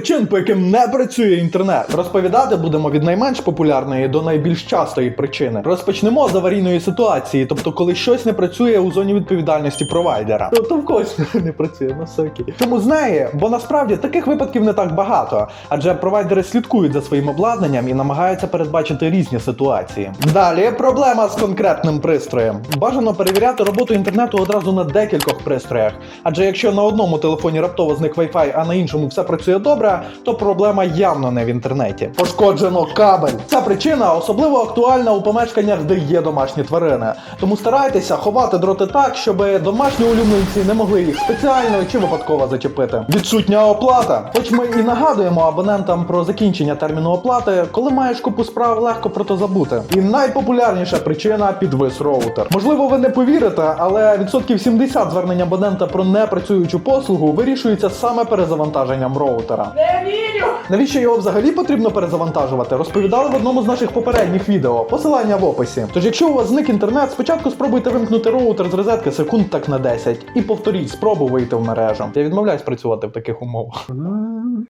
причин, по яким не працює інтернет. Розповідати будемо від найменш популярної до найбільш частої причини. Розпочнемо з аварійної ситуації, тобто коли щось не працює у зоні відповідальності провайдера. Тобто в когось не працює на сокі. Чому з неї? Бо насправді таких випадків не так багато, адже провайдери слідкують за своїм обладнанням і намагаються передбачити різні ситуації. Далі проблема з конкретним пристроєм. Бажано перевіряти роботу інтернету одразу на декількох пристроях. Адже якщо на одному телефоні раптово зник Wi-Fi, а на іншому все працює добре, то проблема явно не в інтернеті. Пошкоджено кабель. Ця причина особливо актуальна у помешканнях, де є домашні тварини. Тому старайтеся ховати дроти так, щоб домашні улюбленці не могли їх спеціально чи випадково зачепити. Відсутня оплата. Хоч ми і нагадуємо абонентам про закінчення терміну оплати, коли маєш купу справ, легко про то забути. І найпопулярніша причина підвис роутер. Можливо, ви не повірите, але відсотків 70 звернень абонента про непрацюючу послугу вирішується саме перезавантаженням роутера. Не вірю! Навіщо його взагалі потрібно перезавантажувати? Розповідали в одному з наших попередніх відео. Посилання в описі. Тож, якщо у вас зник інтернет, спочатку спробуйте вимкнути роутер з розетки секунд так на 10 і повторіть спробу вийти в мережу. Я відмовляюсь працювати в таких умовах.